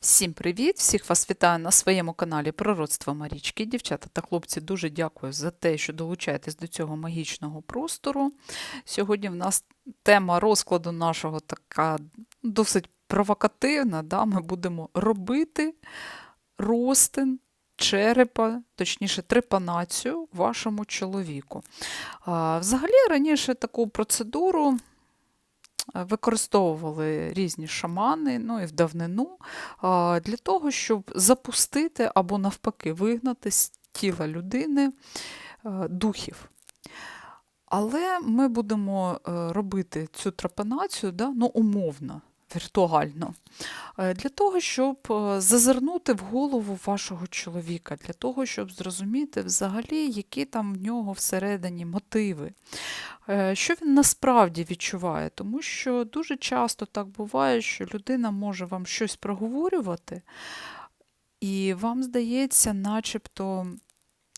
Всім привіт! Всіх вас вітаю на своєму каналі Пророцтво Марічки. Дівчата та хлопці, дуже дякую за те, що долучаєтесь до цього магічного простору. Сьогодні в нас тема розкладу нашого така досить провокативна. Да? Ми будемо робити розтин черепа, точніше, трепанацію вашому чоловіку. А, Взагалі, раніше таку процедуру використовували різні шамани, ну і в давнину, для того, щоб запустити або навпаки вигнати з тіла людини е, духів. Але ми будемо е, робити цю трапанацію да, ну, умовно, віртуально, е, для того, щоб е, зазирнути в голову вашого чоловіка, для того, щоб зрозуміти взагалі, які там в нього всередині мотиви, е, що він насправді відчуває. Тому що дуже часто так буває, що людина може вам щось проговорювати, і вам здається, начебто.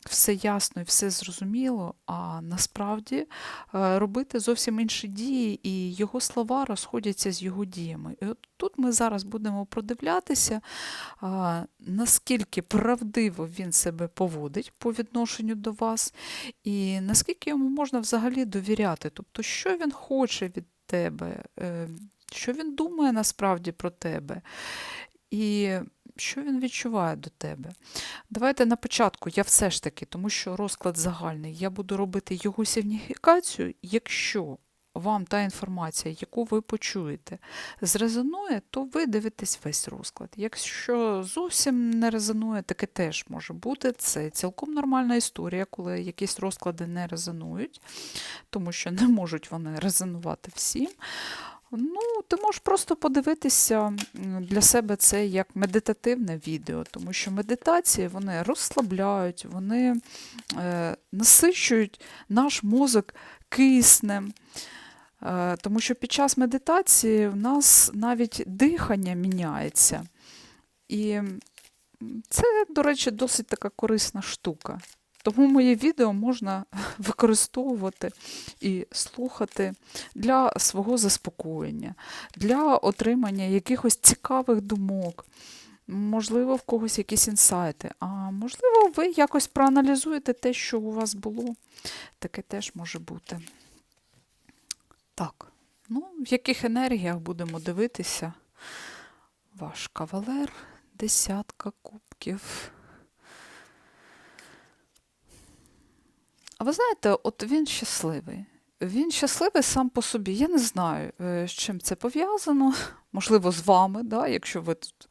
Все ясно і все зрозуміло, а насправді е, робити зовсім інші дії, і його слова розходяться з його діями. І от тут ми зараз будемо продивлятися, наскільки правдиво він себе поводить по відношенню до вас, і наскільки йому можна взагалі довіряти. Тобто, що він хоче від тебе, е, що він думає насправді про тебе. І що він відчуває до тебе? Давайте на початку я все ж таки, тому що розклад загальний, я буду робити його сигніфікацію, якщо вам та інформація, яку ви почуєте, зрезонує, то ви дивитесь весь розклад. Якщо зовсім не резонує, таке теж може бути. Це цілком нормальна історія, коли якісь розклади не резонують, тому що не можуть вони резонувати всім. Ну, ти можеш просто подивитися для себе це як медитативне відео, тому що медитації вони розслабляють, вони е, насичують наш мозок киснем. Е, тому що під час медитації в нас навіть дихання міняється. І це, до речі, досить така корисна штука. Тому моє відео можна використовувати і слухати для свого заспокоєння, для отримання якихось цікавих думок. Можливо, в когось якісь інсайти, а можливо, ви якось проаналізуєте те, що у вас було. Таке теж може бути. Так, ну, в яких енергіях будемо дивитися? Ваш кавалер, десятка кубків. А ви знаєте, от він щасливий. Він щасливий сам по собі. Я не знаю, е, з чим це пов'язано. Можливо, з вами, да, якщо ви тут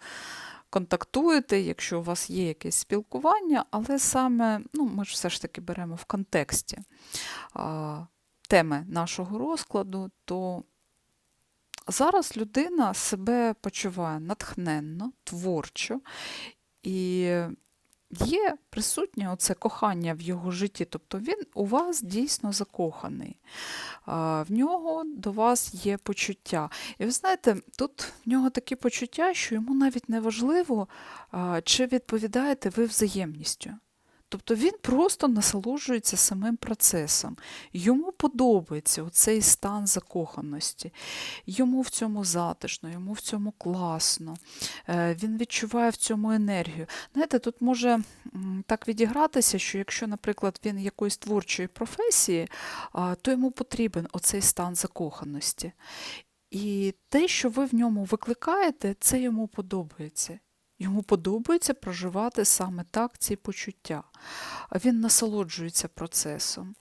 контактуєте, якщо у вас є якесь спілкування, але саме ну, ми ж все ж таки беремо в контексті а, теми нашого розкладу, то зараз людина себе почуває натхненно, творчо і є присутнє оце кохання в його житті, тобто він у вас дійсно закоханий. В нього до вас є почуття. І ви знаєте, тут в нього такі почуття, що йому навіть не важливо, чи відповідаєте ви взаємністю. Тобто він просто насолоджується самим процесом. Йому подобається цей стан закоханості, йому в цьому затишно, йому в цьому класно, е, він відчуває в цьому енергію. Знаєте, тут може так відігратися, що якщо, наприклад, він якоїсь творчої професії, то йому потрібен оцей стан закоханості. І те, що ви в ньому викликаєте, це йому подобається. Йому подобається проживати саме так ці почуття. Він насолоджується процесом.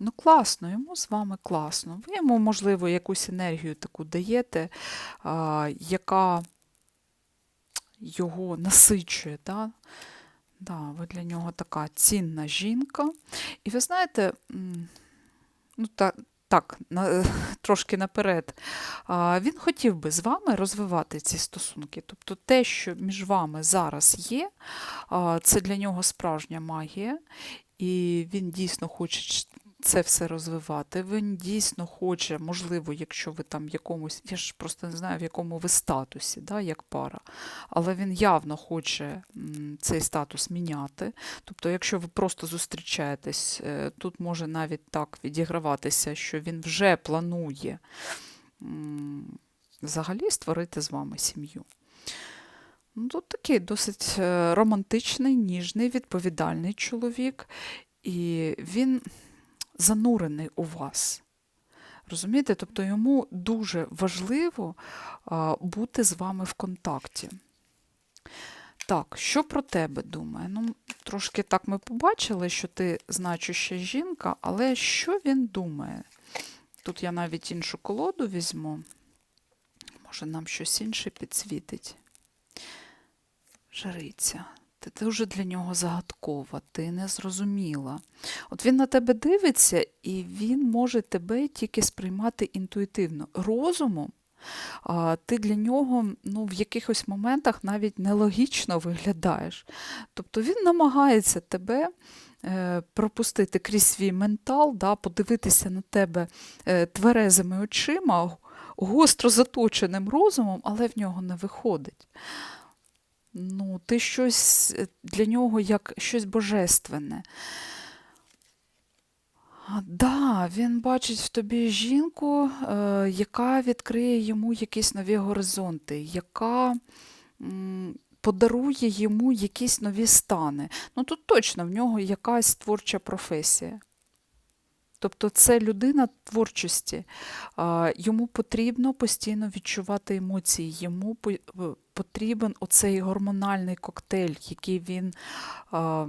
Ну, класно, йому з вами класно. Ви йому, можливо, якусь енергію таку даєте, а, яка його насичує. Да? Да, ви для нього така цінна жінка. І ви знаєте, ну, та, так, на, трошки наперед, він хотів би з вами розвивати ці стосунки. Тобто те, що між вами зараз є, це для нього справжня магія, і він дійсно хоче це все розвивати. Він дійсно хоче, можливо, якщо ви там в якомусь, я ж просто не знаю, в якому ви статусі, да, як пара, але він явно хоче цей статус міняти. Тобто, якщо ви просто зустрічаєтесь, е, тут може навіть так відіграватися, що він вже планує взагалі створити з вами сім'ю. Ну, Тут такий досить е, романтичний, ніжний, відповідальний чоловік, і він занурений у вас. Розумієте? Тобто йому дуже важливо бути з вами в контакті. Так, що про тебе думає? Ну, трошки так ми побачили, що ти значуща жінка, але що він думає? Тут я навіть іншу колоду візьму. Може, нам щось інше підсвітить. Жриця. Ти дуже для нього загадкова, ти не зрозуміла. От він на тебе дивиться, і він може тебе тільки сприймати інтуїтивно. Розумом ти для нього ну, в якихось моментах навіть нелогічно виглядаєш. Тобто він намагається тебе е, пропустити крізь свій ментал, да, подивитися на тебе е, тверезими очима, гостро заточеним розумом, але в нього не виходить. Ну, ти щось е, для нього як щось божественне. А, Да, він бачить в тобі жінку, е, яка відкриє йому якісь нові горизонти, яка подарує йому якісь нові стани. Ну тут точно в нього якась творча професія. Тобто це людина творчості. Йому потрібно постійно відчувати емоції, йому потрібен оцей гормональний коктейль, який він а,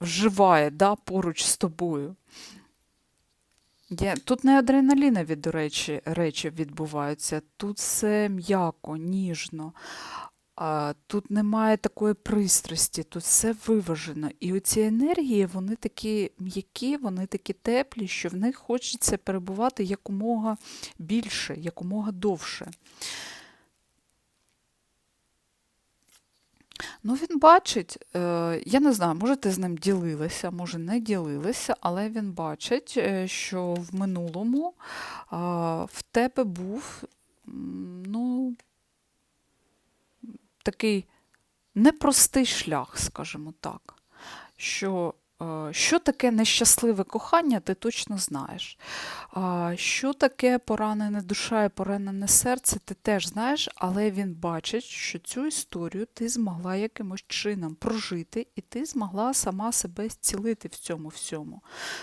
вживає да, поруч з тобою. Є, тут не адреналінові, до речі, речі відбуваються, тут все м'яко, ніжно. Тут немає такої пристрасті, тут все виважено. І оці енергії, вони такі м'які, вони такі теплі, що в них хочеться перебувати якомога більше, якомога довше. Ну, він бачить, е, я не знаю, може ти з ним ділилася, може не ділилася, але він бачить, е, що в минулому в тебе був ну, такий непростий шлях, скажімо так. Що, е, що таке нещасливе кохання, ти точно знаєш. Що таке поранене душа і поранене серце, ти теж знаєш, але він бачить, що цю історію ти змогла якимось чином прожити, і ти змогла сама себе зцілити в цьому всьому.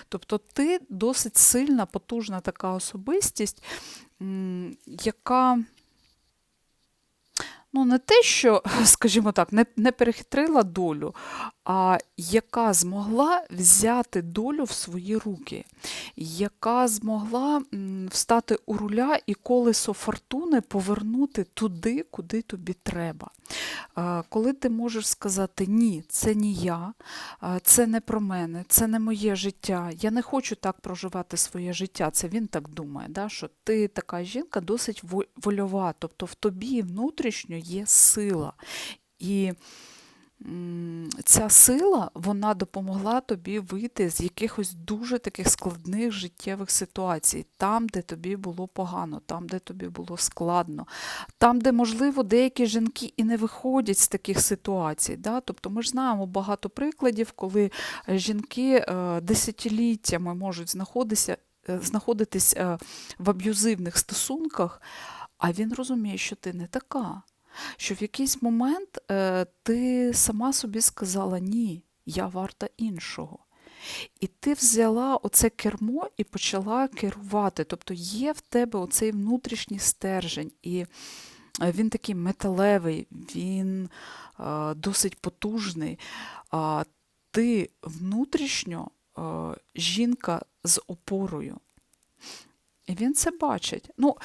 Тобто ти досить сильна, потужна така особистість, яка ну, не те, що, скажімо так, не, не перехитрила долю, а яка змогла взяти долю в свої руки, яка змогла встати у руля і колесо фортуни повернути туди, куди тобі треба. Коли ти можеш сказати ні, це не я, це не про мене, це не моє життя, я не хочу так проживати своє життя. Це він так думає, да, що ти така жінка досить во- вольова, тобто в тобі внутрішньо є сила. І ця сила вона допомогла тобі вийти з якихось дуже таких складних життєвих ситуацій, там, де тобі було погано, там, де тобі було складно, там, де, можливо, деякі жінки і не виходять з таких ситуацій. Да? Тобто ми ж знаємо багато прикладів, коли жінки е, десятиліттями можуть знаходитися, е, знаходитись е, в аб'юзивних стосунках, а він розуміє, що ти не така що в якийсь момент е, ти сама собі сказала ні, я варта іншого. І ти взяла оце кермо і почала керувати. Тобто є в тебе оцей внутрішній стержень, і е, він такий металевий, він е, досить потужний. Ти внутрішньо жінка з опорою. І він це бачить. Ну,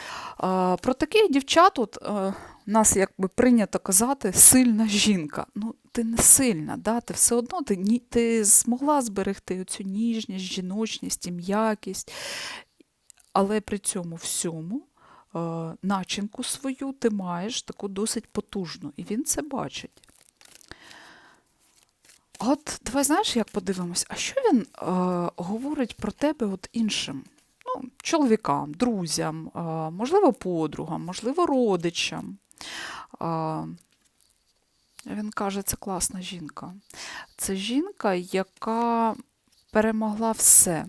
про таких дівчат, от, е, нас якби прийнято казати, сильна жінка. Ну, ти не сильна, да? ти все одно ти, ні- ти змогла зберегти цю ніжність, жіночність і м'якість, але при цьому всьому е, начинку свою ти маєш таку досить потужну, і він це бачить. От давай знаєш, як подивимось, а що він е, говорить про тебе от іншим? Чоловікам, друзям, е, можливо, подругам, можливо, родичам. Е, він каже, це класна жінка. Це жінка, яка перемогла все.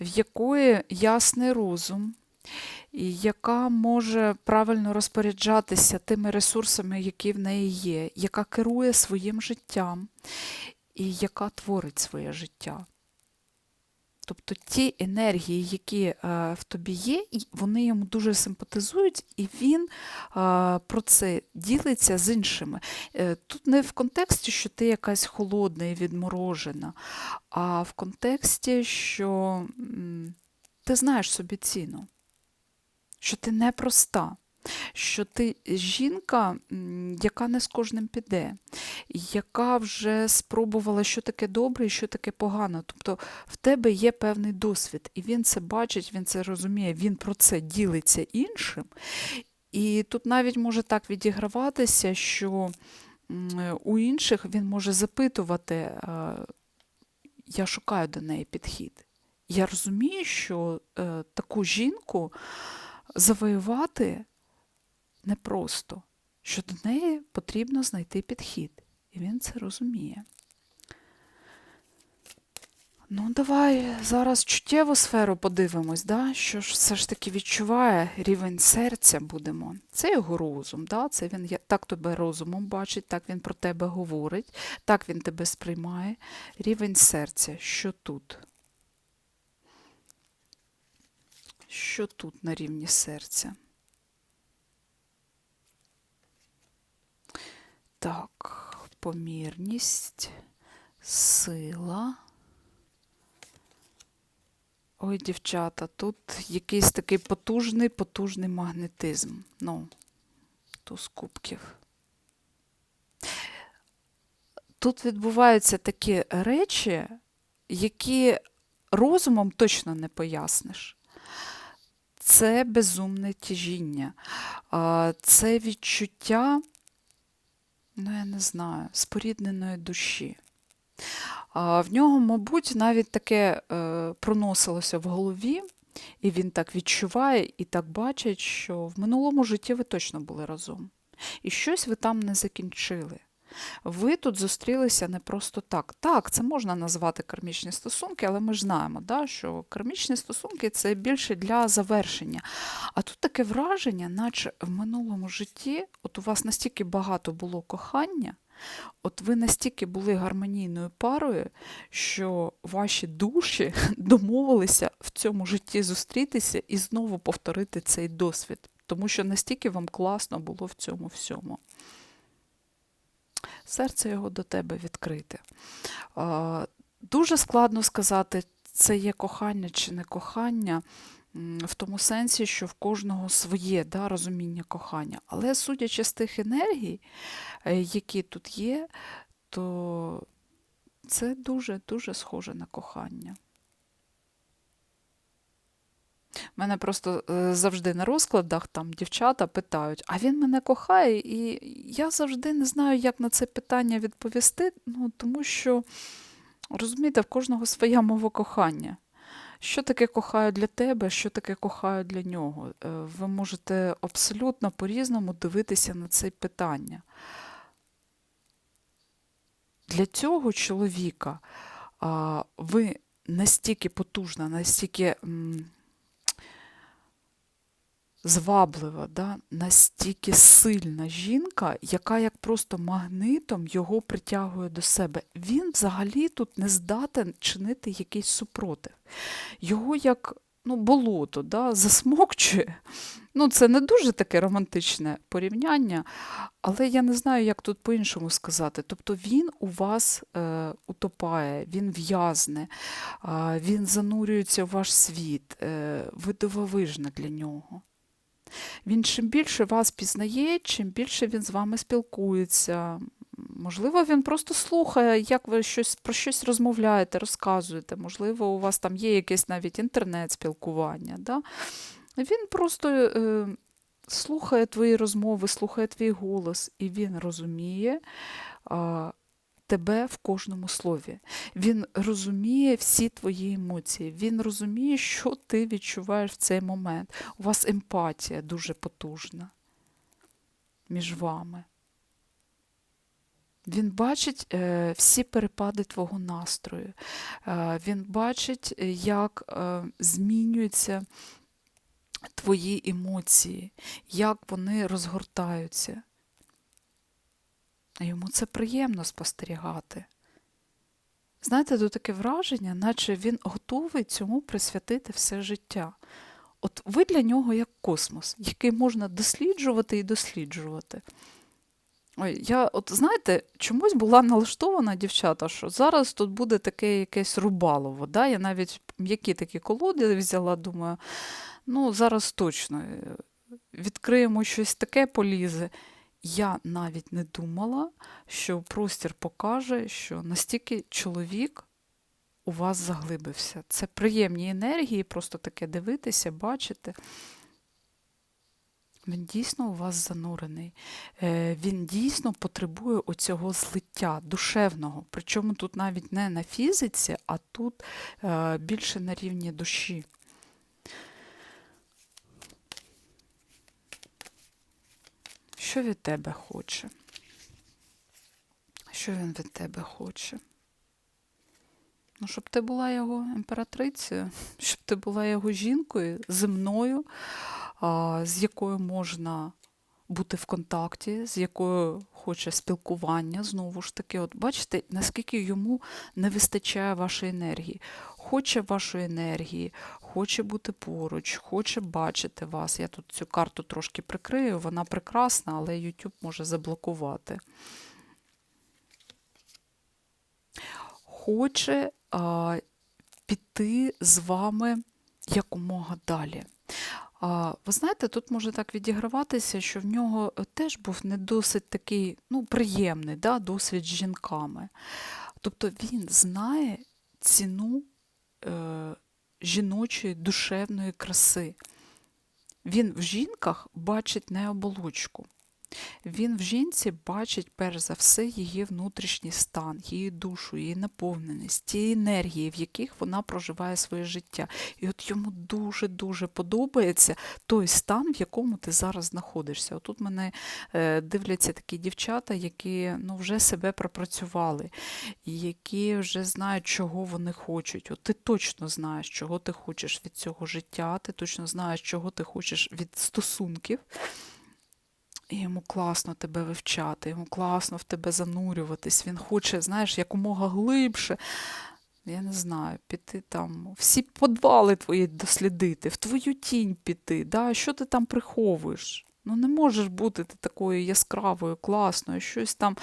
в якої ясний розум, і яка може правильно розпоряджатися тими ресурсами, які в неї є, яка керує своїм життям і яка творить своє життя. Тобто ті енергії, які е, в тобі є, вони йому дуже симпатизують, і він е, про це ділиться з іншими. Е, Тут не в контексті, що ти якась холодна і відморожена, а в контексті, що ти знаєш собі ціну, що ти непроста, що ти жінка, яка не з кожним піде, яка вже спробувала, що таке добре і що таке погано. Тобто в тебе є певний досвід, і він це бачить, він це розуміє, він про це ділиться іншим. І тут навіть може так відіграватися, що у інших він може запитувати, я шукаю до неї підхід. Я розумію, що е, таку жінку завоювати непросто, що до неї потрібно знайти підхід. І він це розуміє. Ну, давай зараз чуттєву сферу подивимось, да? що ж все ж таки відчуває рівень серця будемо. Це його розум, да? це він так тебе розумом бачить, так він про тебе говорить, так він тебе сприймає. Рівень серця, що тут? Що тут на рівні серця? Так, помірність, сила. Ой, дівчата, тут якийсь такий потужний, потужний магнетизм. Ну, туз кубків. Тут відбуваються такі речі, які розумом точно не поясниш. Це безумне тяжіння, це відчуття, ну я не знаю, спорідненої душі. В нього, мабуть, навіть таке е, проносилося в голові, і він так відчуває і так бачить, що в минулому житті ви точно були разом. І щось ви там не закінчили. Ви тут зустрілися не просто так. Так, це можна назвати кармічні стосунки, але ми ж знаємо, да, що кармічні стосунки це більше для завершення. А тут таке враження, наче в минулому житті, от у вас настільки багато було кохання, от ви настільки були гармонійною парою, що ваші душі домовилися в цьому житті зустрітися і знову повторити цей досвід. Тому що настільки вам класно було в цьому всьому. Серце його до тебе відкрите. Дуже складно сказати, це є кохання чи не кохання, в тому сенсі, що в кожного своє да, розуміння кохання. Але судячи з тих енергій, е, які тут є, то це дуже-дуже схоже на кохання. Мене просто е, завжди на розкладах там дівчата питають, а він мене кохає, і я завжди не знаю, як на це питання відповісти, ну, тому що, розумієте, в кожного своя мова кохання. Що таке кохаю для тебе, що таке кохаю для нього? Е, Ви можете абсолютно по-різному дивитися на це питання. Для цього чоловіка ви настільки потужна, настільки зваблива, да? настільки сильна жінка, яка як просто магнитом його притягує до себе. Він взагалі тут не здатен чинити якийсь супротив. Його як ну, болото да? засмокчує. Ну, це не дуже таке романтичне порівняння, але я не знаю, як тут по-іншому сказати. Тобто він у вас е, утопає, він в'язне, е, він занурюється в ваш світ, е, ви дивовижна для нього. Він чим більше вас пізнає, чим більше він з вами спілкується. Можливо, він просто слухає, як ви щось, про щось розмовляєте, розказуєте. Можливо, у вас там є якесь навіть інтернет-спілкування. Да? Він просто е, слухає твої розмови, слухає твій голос, і він розуміє а, тебе в кожному слові. Він розуміє всі твої емоції, він розуміє, що ти відчуваєш в цей момент. У вас емпатія дуже потужна між вами. Він бачить е, всі перепади твого настрою. Е, він бачить, е, як змінюються твої емоції, як вони розгортаються. А Йому це приємно спостерігати. Знаєте, тут таке враження, наче він готовий цьому присвятити все життя. От ви для нього як космос, який можна досліджувати і досліджувати. Ой, я, от знаєте, чомусь була налаштована дівчата, що зараз тут буде таке якесь рубалово. Да? Я навіть м'які такі колоди взяла, думаю, ну зараз точно е, відкриємо щось таке полізе. Я навіть не думала, що простір покаже, що настільки чоловік у вас заглибився. Це приємні енергії, просто таке дивитися, бачити. Він дійсно у вас занурений. Е, Він дійсно потребує оцього злиття душевного. Причому тут навіть не на фізиці, а тут е, більше на рівні душі. Що від тебе хоче? Що він від тебе хоче? Ну, щоб ти була його імператрицею, щоб ти була його жінкою земною, з якою можна бути в контакті, з якою хоче спілкування. Знову ж таки, от бачите, наскільки йому не вистачає вашої енергії. Хоче вашої енергії, хоче бути поруч, хоче бачити вас. Я тут цю карту трошки прикрию, вона прекрасна, але YouTube може заблокувати. Хоче а, піти з вами якомога далі. А, ви знаєте, тут може так відіграватися, що в нього теж був не досить такий ну, приємний да, досвід з жінками. Тобто він знає ціну е, жіночої душевної краси. Він в жінках бачить не оболочку. Він в жінці бачить перш за все її внутрішній стан, її душу, її наповненість, ті енергії, в яких вона проживає своє життя. І от йому дуже-дуже подобається той стан, в якому ти зараз знаходишся. Отут мене е, дивляться такі дівчата, які ну, вже себе пропрацювали, які вже знають, чого вони хочуть. От ти точно знаєш, чого ти хочеш від цього життя, ти точно знаєш, чого ти хочеш від стосунків. І йому класно тебе вивчати, йому класно в тебе занурюватись. Він хоче, знаєш, якомога глибше. Я не знаю, піти там, всі подвали твої дослідити, в твою тінь піти. Да? Що ти там приховуєш? Ну, не можеш бути ти такою яскравою, класною, щось там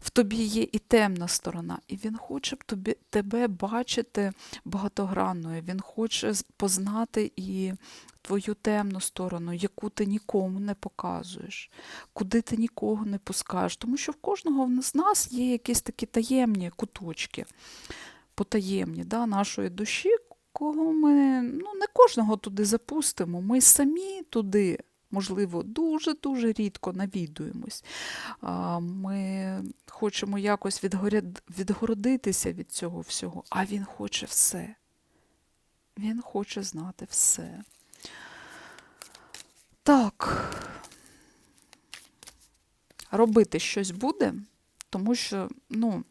в тобі є і темна сторона. І він хоче б тобі, тебе бачити багатогранною. Він хоче познати і твою темну сторону, яку ти нікому не показуєш, куди ти нікого не пускаєш. Тому що в кожного з нас є якісь такі таємні куточки, потаємні да, нашої душі, кого ми ну, не кожного туди запустимо. Ми самі туди. Можливо, дуже-дуже рідко навідуємось. Ми хочемо якось відгородитися від цього всього, а він хоче все. Він хоче знати все. Так, робити щось буде, тому що, ну,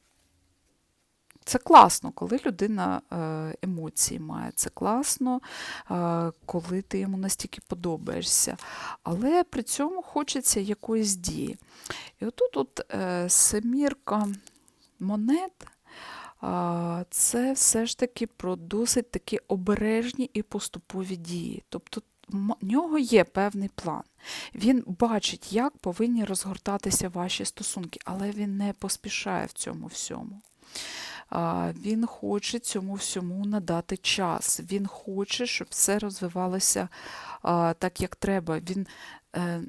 це класно, коли людина е, емоції має. Це класно, е, коли ти йому настільки подобаєшся. Але при цьому хочеться якоїсь дії. І отут от е, семірка монет. Це все ж таки про досить такі обережні і поступові дії. Тобто в нього є певний план. Він бачить, як повинні розгортатися ваші стосунки, але він не поспішає в цьому всьому. Він хоче цьому всьому надати час. Він хоче, щоб все розвивалося так, як треба. Він е,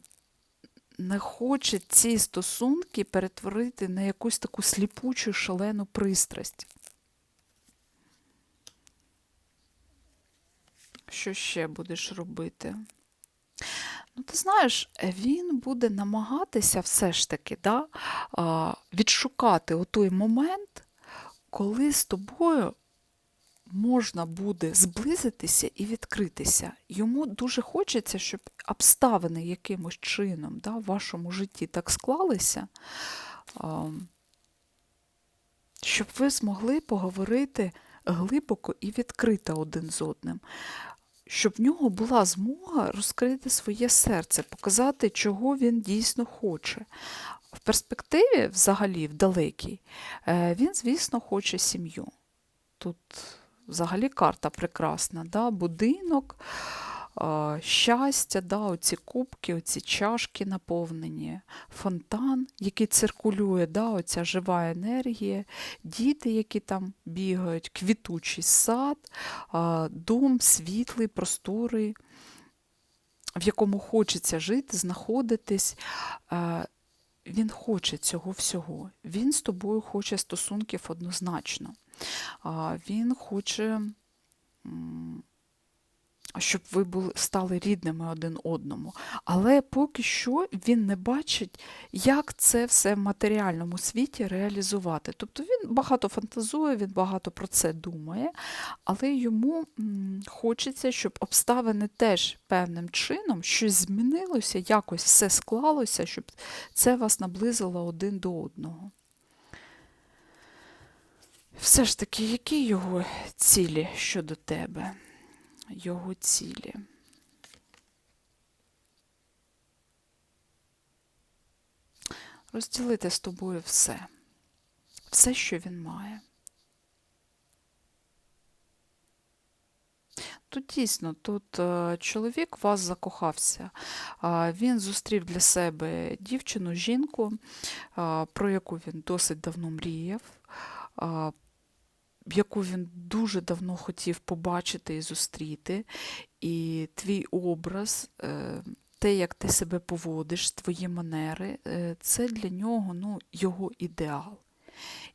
не хоче ці стосунки перетворити на якусь таку сліпучу, шалену пристрасть. Що ще будеш робити? Ну, ти знаєш, він буде намагатися все ж таки да, відшукати той момент, коли з тобою можна буде зблизитися і відкритися. Йому дуже хочеться, щоб обставини якимось чином да, в вашому житті так склалися, щоб ви змогли поговорити глибоко і відкрито один з одним, щоб в нього була змога розкрити своє серце, показати, чого він дійсно хоче. В перспективі, взагалі, в далекій, е, він, звісно, хоче сім'ю. Тут взагалі карта прекрасна, да? будинок, щастя, да? оці кубки, оці чашки наповнені, фонтан, який циркулює, да? оця жива енергія, діти, які там бігають, квітучий сад, дом світлий, просторий, в якому хочеться жити, знаходитись. Він хоче цього всього. Він з тобою хоче стосунків однозначно. Він хоче, щоб ви були, стали рідними один одному. Але поки що він не бачить, як це все в матеріальному світі реалізувати. Тобто він багато фантазує, він багато про це думає, але йому хочеться, щоб обставини теж певним чином щось змінилося, якось все склалося, щоб це вас наблизило один до одного. Все ж таки, які його цілі щодо тебе? Його цілі. Розділити з тобою все. Все, що він має. Тут дійсно, тут е, чоловік вас закохався. Він зустрів для себе дівчину, жінку, про яку він досить давно мріяв, яку він дуже давно хотів побачити і зустріти. І твій образ, е, те, як ти себе поводиш, твої манери, е, це для нього ну, його ідеал.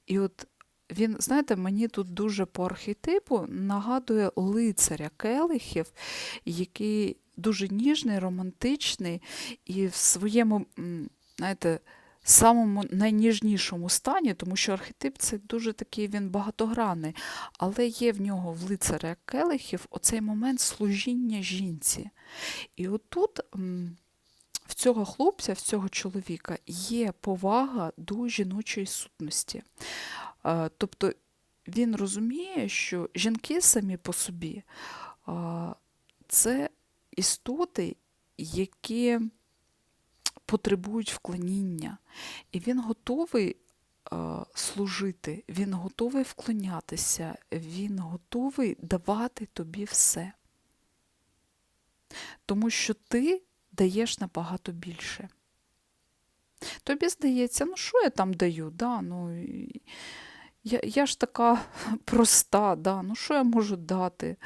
І от він, знаєте, мені тут дуже по архетипу нагадує лицаря келихів, який дуже ніжний, романтичний і в своєму, знаєте, самому найніжнішому стані, тому що архетип це дуже такий він багатогранний, але є в нього в лицаря келихів оцей момент служіння жінці. І отут. В цього хлопця, в цього чоловіка є повага до жіночої сутності. Е, Тобто він розуміє, що жінки самі по собі це істоти, які потребують вклоніння. І він готовий а, служити, він готовий вклонятися, він готовий давати тобі все. Тому що ти даєш набагато більше. Тобі здається, ну що я там даю? Да, ну, я, я ж така проста, да, ну що я можу дати?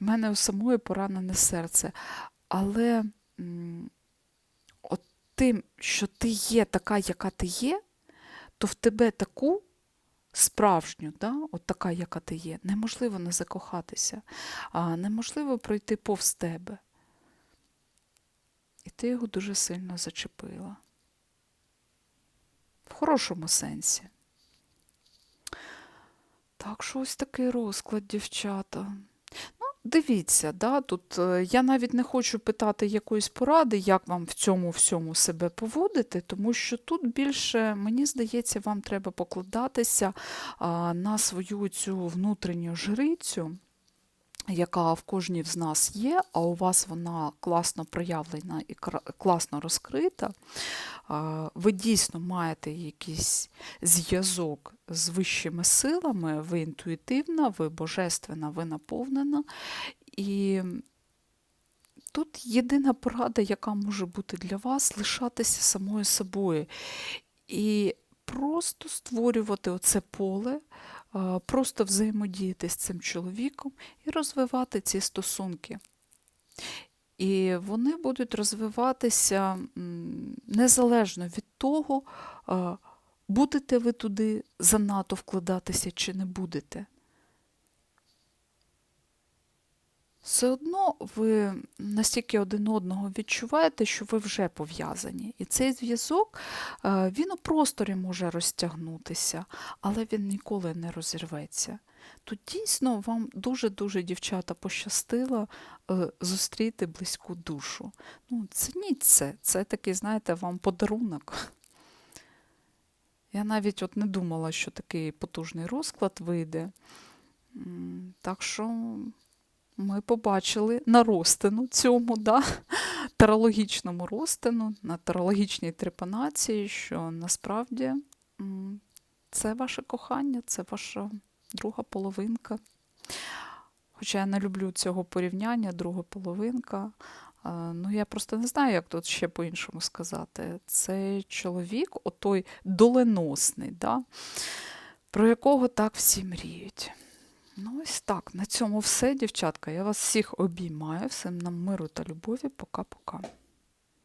В мене у самої поранене серце. Але тим, що ти є така, яка ти є, то в тебе таку справжню, да, от така, яка ти є, неможливо не закохатися, а неможливо пройти повз тебе. І ти його дуже сильно зачепила. В хорошому сенсі. Так що ось такий розклад, дівчата. Дивіться, да, тут е, я навіть не хочу питати якоїсь поради, як вам в цьому всьому себе поводити, тому що тут більше, мені здається, вам треба покладатися на свою цю внутрішню жрицю, яка в кожній з нас є, а у вас вона класно проявлена і класно розкрита. Ви дійсно маєте якийсь зв'язок з вищими силами, ви інтуїтивна, ви божественна, ви наповнена. І тут єдина порада, яка може бути для вас, лишатися самою собою. І просто створювати оце поле, просто взаємодіяти з цим чоловіком і розвивати ці стосунки. І вони будуть розвиватися незалежно від того, будете ви туди занадто вкладатися чи не будете. Все одно ви настільки один одного відчуваєте, що ви вже пов'язані. І цей зв'язок е, він у просторі може розтягнутися, але він ніколи не розірветься. Тут дійсно вам дуже-дуже, дівчата, пощастило е, зустріти близьку душу. Ну, цініть це, це такий, знаєте, вам подарунок. Я навіть от не думала, що такий потужний розклад вийде. Так що ми побачили на розтину цьому, да? тарологічному розтину, на тарологічній трепанації, що насправді це ваше кохання, це ваша друга половинка. Хоча я не люблю цього порівняння, друга половинка. Ну, я просто не знаю, як тут ще по-іншому сказати. Це чоловік, отой доленосний, да? про якого так всі мріють. Ну, ось так. На цьому все, дівчатка. Я вас всіх обіймаю. Всім нам миру та любові. Пока-пока.